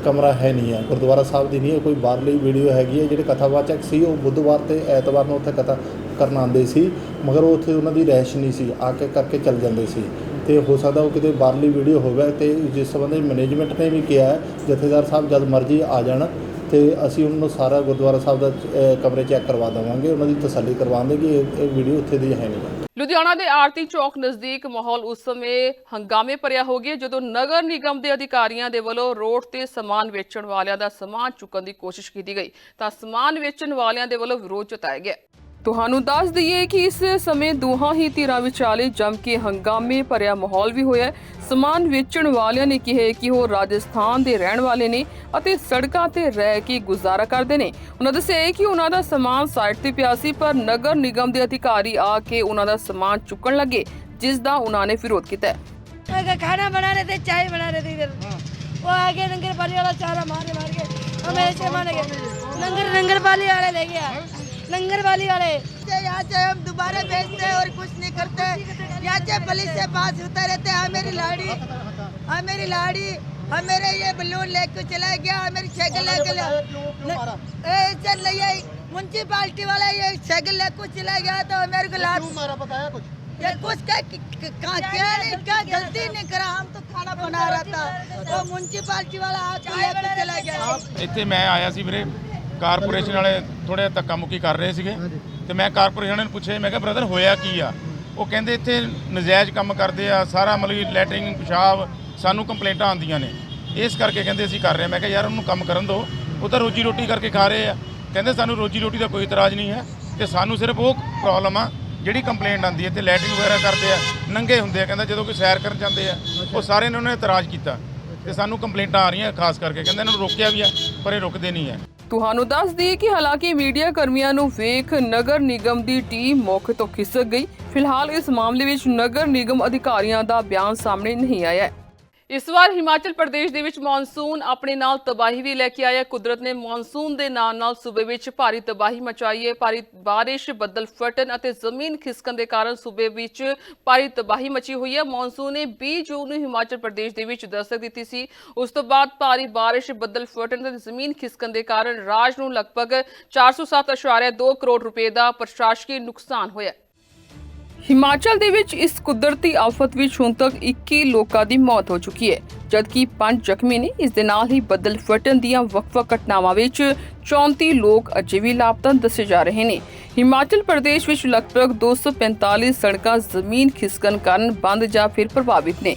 ਕਮਰਾ ਹੈ ਨਹੀਂ ਹੈ। ਗੁਰਦੁਆਰਾ ਸਾਹਿਬ ਦੀ ਨਹੀਂ ਹੈ, ਕੋਈ ਬਾਹਰਲੀ ਵੀਡੀਓ ਹੈਗੀ ਹੈ, ਜਿਹੜੇ ਕਥਾਵਾਚਕ ਸੀ, ਉਹ ਬੁੱਧਵਾਰ ਤੇ ਐਤਵਾਰ ਨੂੰ ਉੱਥੇ ਕਥਾ ਕਰਨ ਆਉਂਦੇ ਸੀ, ਮਗਰ ਉਹ ਉੱਥੇ ਉਹਨਾਂ ਦੀ ਰਹਿਸ਼ ਨਹੀਂ ਸੀ, ਆ ਕੇ ਕਰਕੇ ਚੱਲ ਜਾਂਦੇ ਸੀ। ਤੇ ਹੋ ਸਕਦਾ ਉਹ ਕਿਤੇ ਬਾਹਰਲੀ ਵੀਡੀਓ ਹੋਵੇ ਤੇ ਜਿਸ ਸੰਬੰਧੀ ਮੈਨੇਜਮੈਂਟ ਨੇ ਵੀ ਕਿਹਾ ਜਥੇਦਾਰ ਸਾਹਿਬ ਜਦ ਮਰਜ਼ੀ ਆ ਜਾਣ ਤੇ ਅਸੀਂ ਉਹਨਾਂ ਨੂੰ ਸਾਰਾ ਗੁਰਦੁਆਰਾ ਸਾਹਿਬ ਦਾ ਕਮਰੇ ਚੈੱਕ ਕਰਵਾ ਦੇਵਾਂਗੇ, ਉਹਨਾਂ ਦੀ ਤਸੱਲੀ ਕਰਵਾਉਂਦੇ ਕਿ ਇਹ- ਇਹ ਵੀਡੀਓ ਉੱਥੇ ਦੀ ਹੈ ਨਹੀਂ। ਲੁਧਿਆਣਾ ਦੇ ਆਰਤੀ ਚੌਕ ਨਜ਼ਦੀਕ ਮਾਹੌਲ ਉਸ ਸਮੇਂ ਹੰਗਾਮੇ ਭਰਿਆ ਹੋ ਗਿਆ, ਜਦੋਂ ਨਗਰ ਨਿਗਮ ਦੇ ਅਧਿਕਾਰੀਆਂ ਦੇ ਵੱਲੋਂ ਰੋਡ ਤੇ ਸਮਾਨ ਵੇਚਣ ਵਾਲਿਆਂ ਦਾ ਸਮਾਨ ਚੁੱਕਣ ਦੀ ਕੋਸ਼ਿਸ਼ ਕੀਤੀ ਗਈ। ਤਾਂ ਸਮਾਨ ਵੇਚਣ ਵਾਲਿਆਂ ਦੇ ਵੱਲੋਂ ਵਿਰੋਧ ਜਤਾਇਆ ਗਿਆ। ਤੁਹਾਨੂੰ ਦੱਸ ਦਈਏ ਕਿ ਇਸ ਸਮੇਂ ਦੋਹਾਂ ਹੀ ਧਿਰਾਂ ਵਿਚਾਲੇ ਜੰਮ ਕੇ ਹੰਗਾਮੇ ਭਰਿਆ ਮਾਹੌਲ ਵੀ ਹੋਇਆ ਹੈ। ਸਮਾਨ ਵੇਚਣ ਵਾਲਿਆਂ ਨੇ ਕਿਹਾ ਹੈ ਕਿ ਉਹ ਰਾਜਸਥਾਨ ਦੇ ਰਹਿਣ ਵਾਲੇ ਨੇ ਅਤੇ ਸੜਕਾਂ ਤੇ ਰਹਿ ਕੇ ਗੁਜ਼ਾਰਾ ਕਰਦੇ ਨੇ ਉਹਨਾਂ ਦੱਸਿਆ ਹੈ ਕਿ ਉਹਨਾਂ ਦਾ ਸਮਾਨ ਸਾਈਟ ਤੇ ਪਿਆ ਸੀ ਪਰ ਨਗਰ ਨਿਗਮ ਦੇ ਅਧਿਕਾਰੀ ਆ ਕੇ ਉਹਨਾਂ ਦਾ ਸਮਾਨ ਚੁੱਕਣ ਲੱਗੇ ਜਿਸ ਦਾ ਉਹਨਾਂ ਨੇ ਵਿਰੋਧ ਕੀਤਾ ਹੈ। मैं कहा, खाना बना रहे थे चाय बना रहे थे इधर वो आगे नंगर पाली वाला चारा मारे मार के और मेरे से मार गए नंगर नंगर पाली वाले ले गया नंगर पाली वाले यहाँ से हम दोबारा बेचते हैं और कुछ नहीं करते यहाँ से पुलिस से पास होते रहते हैं मेरी लाड़ी हाँ मेरी लाड़ी हाँ मेरे ये बलून लेके चला गया हाँ मेरी साइकिल लेके ले- ए, चल रही है म्यूनसिपालिटी वाला ये साइकिल लेके चला गया तो मेरे को लात मारा बताया कुछ ये कुछ क्या क्या क्या नहीं क्या गलती नहीं करा हम तो खाना बना रहा था तो म्यूनसिपालिटी वाला आके लेके चला गया ਇੱਥੇ ਮੈਂ ਆਇਆ ਸੀ ਵੀਰੇ ਕਾਰਪੋਰੇਸ਼ਨ ਵਾਲੇ ਥੋੜੇ ਧੱਕਾ ਮੁੱਕੀ ਕਰ ਰਹੇ ਸੀਗੇ। ਤੇ ਮੈਂ ਕਾਰਪੋਰੇਸ਼ਨ ਵਾਲਿਆਂ ਨੂੰ ਪੁੱਛਿਆ ਮੈਂ ਕਿਹਾ ਬ੍ਰਦਰ ਹੋਇਆ ਕੀ ਆ? ਉਹ ਕਹਿੰਦੇ ਇੱਥੇ ਨਜਾਇਜ਼ ਕੰਮ ਕਰਦੇ ਆ ਸਾਰਾ ਮਤਲਬ ਲੈਟਰਿੰਗ ਪਿਸ਼ਾਬ ਸਾਨੂੰ ਕੰਪਲੇਂਟਾਂ ਆਉਂਦੀਆਂ ਨੇ। ਇਸ ਕਰਕੇ ਕਹਿੰਦੇ ਅਸੀਂ ਕਰ ਰਹੇ ਮੈਂ ਕਿਹਾ ਯਾਰ ਉਹਨੂੰ ਕੰਮ ਕਰਨ ਦਿਓ। ਉਹ ਤਾਂ ਰੋਜੀ ਰੋਟੀ ਕਰਕੇ ਖਾ ਰਹੇ ਆ। ਕਹਿੰਦੇ ਸਾਨੂੰ ਰੋਜੀ ਰੋਟੀ ਦਾ ਕੋਈ ਇਤਰਾਜ਼ ਨਹੀਂ ਹੈ ਤੇ ਸਾਨੂੰ ਸਿਰਫ ਉਹ ਪ੍ਰੋਬਲਮ ਆ ਜਿਹੜੀ ਕੰਪਲੇਂਟ ਆਉਂਦੀ ਹੈ ਤੇ ਲੈਟਰਿੰਗ ਵਗੈਰਾ ਕਰਦੇ ਆ ਨੰਗੇ ਹੁੰਦੇ ਆ। ਕਹਿੰਦਾ ਜਦੋਂ ਕੋਈ ਸੈਰ ਕਰਨ ਜਾਂਦੇ ਆ ਉਹ ਸਾਰੇ ਨੇ ਉਹਨਾਂ ਨੇ ਇਤਰਾਜ਼ ਕੀਤਾ ਤੇ ਸਾਨੂੰ ਕੰਪਲੇਂਟਾਂ ਆ ਰਹੀਆਂ ਖਾਸ ਕਰਕੇ। ਕਹਿੰਦੇ ਇਹਨਾਂ ਨੂੰ ਰੋਕਿਆ ਵੀ ਆ ਪਰ ਇਹ ਰੁਕਦੇ ਨਹੀਂ ਹੈ। ਤੁਹਾਨੂੰ ਦੱਸ ਦਈਏ ਕਿ ਹਾਲਾਂਕਿ ਮੀਡੀਆ ਕਰਮੀਆਂ ਨੂੰ ਵੇਖ ਨਗਰ ਨਿਗਮ ਦੀ ਟੀਮ ਮੌਕੇ ਤੋਂ ਖਿਸਕ ਗਈ। ਫਿਲਹਾਲ ਇਸ ਮਾਮਲੇ ਵਿੱਚ ਨਗਰ ਨਿਗਮ ਅਧਿਕਾਰੀਆਂ ਦਾ ਬਿਆਨ ਸਾਹਮਣੇ ਨਹੀਂ ਆਇਆ ਹੈ। ਇਸ ਵਾਰ ਹਿਮਾਚਲ ਪ੍ਰਦੇਸ਼ ਦੇ ਵਿੱਚ ਮੌਨਸੂਨ ਆਪਣੇ ਨਾਲ ਤਬਾਹੀ ਵੀ ਲੈ ਕੇ ਆਇਆ। ਕੁਦਰਤ ਨੇ ਮੌਨਸੂਨ ਦੇ ਨਾਲ ਨਾਲ ਸੂਬੇ ਵਿੱਚ ਭਾਰੀ ਤਬਾਹੀ ਮਚਾਈ ਹੈ। ਭਾਰੀ ਬਾਰਿਸ਼, ਬੱਦਲ ਫਟਣ ਅਤੇ ਜ਼ਮੀਨ ਖਿਸਕਣ ਦੇ ਕਾਰਨ ਸੂਬੇ ਵਿੱਚ ਭਾਰੀ ਤਬਾਹੀ ਮਚੀ ਹੋਈ ਹੈ। ਮੌਨਸੂਨ ਨੇ 20 ਜੂਨ ਨੂੰ ਹਿਮਾਚਲ ਪ੍ਰਦੇਸ਼ ਦੇ ਵਿੱਚ ਦਸਤਕ ਦਿੱਤੀ ਸੀ। ਉਸ ਤੋਂ ਬਾਅਦ ਭਾਰੀ ਬਾਰਿਸ਼, ਬੱਦਲ ਫਟਣ ਅਤੇ ਜ਼ਮੀਨ ਖਿਸਕਣ ਦੇ ਕਾਰਨ ਰਾਜ ਨੂੰ ਲਗਭਗ 407.2 ਕਰੋੜ ਰੁਪਏ ਦਾ ਪ੍ਰਸ਼ਾਸਕੀ ਨੁਕਸਾਨ ਹੋਇਆ। ਹਿਮਾਚਲ ਦੇ ਵਿੱਚ ਇਸ ਕੁਦਰਤੀ ਆਫਤ ਵਿੱਚ ਹੁਣ ਤੱਕ 21 ਲੋਕਾਂ ਦੀ ਮੌਤ ਹੋ ਚੁੱਕੀ ਹੈ, ਜਦਕਿ 5 ਜ਼ਖਮੀ ਨੇ ਇਸ ਦੇ ਨਾਲ ਹੀ ਬੱਦਲ ਫਟਣ ਦੀਆਂ ਵੱਖ-ਵੱਖ ਘਟਨਾਵਾਂ ਵਿੱਚ 34 ਲੋਕ ਅਜੇ ਵੀ ਲਾਪਤਾ ਦੱਸੇ ਜਾ ਰਹੇ ਨੇ ਹਿਮਾਚਲ ਪ੍ਰਦੇਸ਼ ਵਿੱਚ ਲਗਭਗ 245 ਸੜਕਾਂ ਜ਼ਮੀਨ ਖਿਸਕਣ ਕਾਰਨ ਬੰਦ ਜਾਂ ਫਿਰ ਪ੍ਰਭਾਵਿਤ ਨੇ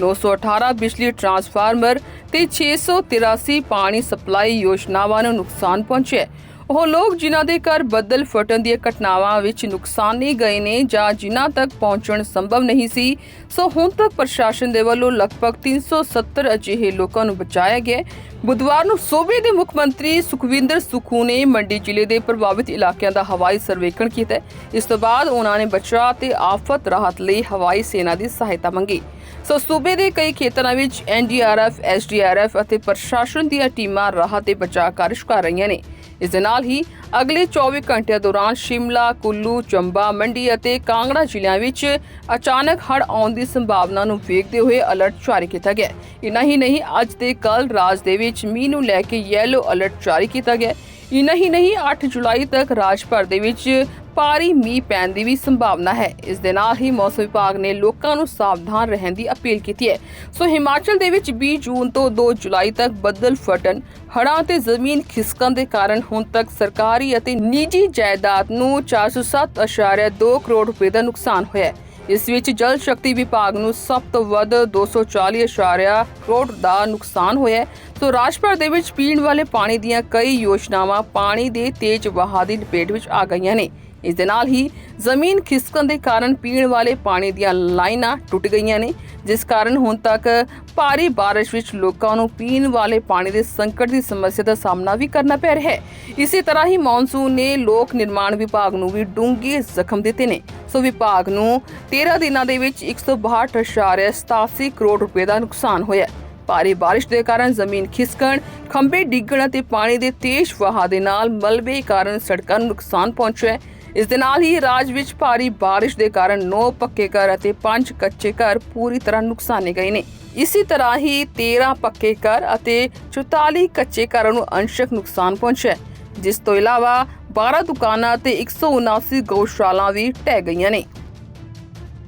918 ਬਿਜਲੀ ਟਰਾਂਸਫਾਰਮਰ ਤੇ 683 ਪਾਣੀ ਸਪਲਾਈ ਯੋਜਨਾਵਾਂ ਨੂੰ ਨੁਕਸਾਨ ਪਹੁੰਚਿਆ ਹੈ। ਉਹ ਲੋਕ ਜਿਨ੍ਹਾਂ ਦੇ ਘਰ ਬੱਦਲ ਫਟਣ ਦੀਆਂ ਘਟਨਾਵਾਂ ਵਿੱਚ ਨੁਕਸਾਨੇ ਗਏ ਨੇ ਜਾਂ ਜਿਨ੍ਹਾਂ ਤੱਕ ਪਹੁੰਚਣ ਸੰਭਵ ਨਹੀਂ ਸੀ, ਸੋ ਹੁਣ ਤੱਕ ਪ੍ਰਸ਼ਾਸਨ ਦੇ ਵੱਲੋਂ ਲਗਭਗ 370 ਅਜਿਹੇ ਲੋਕਾਂ ਨੂੰ ਬਚਾਇਆ ਗਿਆ ਬੁੱਧਵਾਰ ਨੂੰ ਸੂਬੇ ਦੇ ਮੁੱਖ ਮੰਤਰੀ ਸੁਖਵਿੰਦਰ ਸੁਖੂ ਨੇ ਮੰਡੀ ਜ਼ਿਲ੍ਹੇ ਦੇ ਪ੍ਰਭਾਵਿਤ ਇਲਾਕਿਆਂ ਦਾ ਹਵਾਈ ਸਰਵੇਖਣ ਕੀਤਾ ਇਸ ਤੋਂ ਬਾਅਦ ਉਹਨਾਂ ਨੇ ਬਚਾਅ ਤੇ ਆਫਤ ਰਾਹਤ ਲਈ ਹਵਾਈ ਸੈਨਾ ਦੀ ਸਹਾਇਤਾ ਮੰਗੀ। ਸੋ ਸੂਬੇ ਦੇ ਕਈ ਖੇਤਰਾਂ ਵਿੱਚ ਐਨਡੀਆਰਐਫ ਐਸਡੀਆਰਐਫ ਅਤੇ ਪ੍ਰਸ਼ਾਸਨ ਦੀਆਂ ਟੀਮਾਂ ਰਾਹਤ ਤੇ ਬਚਾਅ ਕਾਰਜ ਕਰ ਰਹੀਆਂ ਨੇ। ਇਸ ਦੇ ਨਾਲ ਹੀ ਅਗਲੇ 24 ਘੰਟਿਆਂ ਦੌਰਾਨ ਸ਼ਿਮਲਾ, ਕੁੱਲੂ, ਚੰਬਾ, ਮੰਡੀ ਅਤੇ ਕਾਂਗੜਾ ਜ਼ਿਲ੍ਹਿਆਂ ਵਿੱਚ ਅਚਾਨਕ ਹੜ੍ਹ ਆਉਣ ਦੀ ਸੰਭਾਵਨਾ ਨੂੰ ਵੇਖਦੇ ਹੋਏ ਅਲਰਟ ਜਾਰੀ ਕੀਤਾ ਗਿਆ ਹੈ। ਇਨਾ ਹੀ ਨਹੀਂ ਅੱਜ ਤੇ ਕੱਲ ਰਾਜ ਦੇ ਵਿੱਚ ਮੀਂਹ ਨੂੰ ਲੈ ਕੇ ਯੈਲੋ ਅਲਰਟ ਜਾਰੀ ਕੀਤਾ ਗਿਆ ਹੈ। ਇਨਾ ਹੀ ਨਹੀਂ 8 ਜੁਲਾਈ ਤੱਕ ਰਾਜ ਭਰ ਦੇ ਵਿੱਚ ਭਾਰੀ ਮੀਂਹ ਪੈਣ ਦੀ ਵੀ ਸੰਭਾਵਨਾ ਹੈ। ਇਸ ਦੇ ਨਾਲ ਹੀ ਮੌਸਮ ਵਿਭਾਗ ਨੇ ਲੋਕਾਂ ਨੂੰ ਸਾਵਧਾਨ ਰਹਿਣ ਦੀ ਅਪੀਲ ਕੀਤੀ ਹੈ। ਸੋ ਹਿਮਾਚਲ ਦੇ ਵਿੱਚ 20 ਜੂਨ ਤੋਂ 2 ਜੁਲਾਈ ਤੱਕ ਬੱਦਲ ਫਟਣ, ਹੜ੍ਹਾਂ ਤੇ ਜ਼ਮੀਨ ਖਿਸਕਣ ਦੇ ਕਾਰਨ ਹੁਣ ਤੱਕ ਸਰਕਾਰੀ ਅਤੇ ਨਿੱਜੀ ਜਾਇਦਾਦ ਨੂੰ 407.2 ਕਰੋੜ ਰੁਪਏ ਦਾ ਨੁਕਸਾਨ ਹੋਇਆ ਹੈ। ਇਸ ਵਿੱਚ ਜਲ ਸ਼ਕਤੀ ਵਿਭਾਗ ਨੂੰ ਸਭ ਤੋਂ ਵੱਧ 240.4 ਕਰੋੜ ਦਾ ਨੁਕਸਾਨ ਹੋਇਆ ਸੋ ਰਾਜ ਭਰ ਦੇ ਵਿੱਚ ਪੀਣ ਵਾਲੇ ਪਾਣੀ ਦੀਆਂ ਕਈ ਯੋਜਨਾਵਾਂ ਪਾਣੀ ਦੇ ਤੇਜ਼ ਵਹਾਅ ਦੀ ਲਪੇਟ ਵਿੱਚ ਆ ਗਈਆਂ ਨੇ। ਇਸ ਦੇ ਨਾਲ ਹੀ ਜ਼ਮੀਨ ਖਿਸਕਣ ਦੇ ਕਾਰਨ ਪੀਣ ਵਾਲੇ ਪਾਣੀ ਦੀਆਂ ਲਾਈਨਾਂ ਟੁੱਟ ਗਈਆਂ ਨੇ, ਜਿਸ ਕਾਰਨ ਹੁਣ ਤੱਕ ਭਾਰੀ ਬਾਰਿਸ਼ ਵਿੱਚ ਲੋਕਾਂ ਨੂੰ ਪੀਣ ਵਾਲੇ ਪਾਣੀ ਦੇ ਸੰਕਟ ਦੀ ਸਮੱਸਿਆ ਦਾ ਸਾਹਮਣਾ ਵੀ ਕਰਨਾ ਪੈ ਰਿਹਾ ਹੈ। ਇਸੇ ਤਰ੍ਹਾਂ ਹੀ ਮੌਨਸੂਨ ਨੇ ਲੋਕ ਨਿਰਮਾਣ ਵਿਭਾਗ ਨੂੰ ਵੀ ਡੂੰਘੇ ਜ਼ਖਮ ਦਿੱਤੇ ਨੇ। ਸੋ ਵਿਭਾਗ ਨੂੰ 13 ਦਿਨਾਂ ਦੇ ਵਿੱਚ 162.87 ਕਰੋੜ ਰੁਪਏ ਦਾ ਨੁਕਸਾਨ ਹੋਇਆ ਭਾਰੀ ਬਾਰਿਸ਼ ਦੇ ਕਾਰਨ ਜ਼ਮੀਨ ਖਿਸਕਣ, ਖੰਭੇ ਡਿੱਗਣ ਅਤੇ ਪਾਣੀ ਦੇ ਤੇਜ਼ ਵਹਾਅ ਦੇ ਨਾਲ ਮਲਬੇ ਕਾਰਨ ਸੜਕਾਂ ਨੂੰ ਨੁਕਸਾਨ ਪਹੁੰਚਿਆ ਹੈ। ਇਸ ਦੇ ਨਾਲ ਹੀ ਰਾਜ ਵਿੱਚ ਭਾਰੀ ਬਾਰਿਸ਼ ਦੇ ਕਾਰਨ 9 ਪੱਕੇ ਘਰ ਅਤੇ 5 ਕੱਚੇ ਘਰ ਪੂਰੀ ਤਰ੍ਹਾਂ ਨੁਕਸਾਨੇ ਗਏ ਨੇ। ਇਸੇ ਤਰ੍ਹਾਂ ਹੀ 13 ਪੱਕੇ ਘਰ ਅਤੇ 44 ਕੱਚੇ ਘਰਾਂ ਨੂੰ ਅੰਸ਼ਕ ਨੁਕਸਾਨ ਪਹੁੰਚਿਆ ਜਿਸ ਤੋਂ ਇਲਾਵਾ 12 ਦੁਕਾਨਾਂ ਅਤੇ 179 ਗਊਸ਼ਾਲਾ ਵੀ ਢਹਿ ਗਈਆਂ ਨੇ।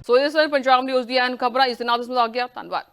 ਸੋ ਇਹ ਸਰ ਪੰਜਾਬ ਨਿਊਜ਼ ਦੀਆਂ ਖਬਰਾਂ, ਇਸ ਦੇ ਨਾਲ ਇਸ ਨੂੰ ਆ ਗਿਆ ਧੰਨਵਾਦ।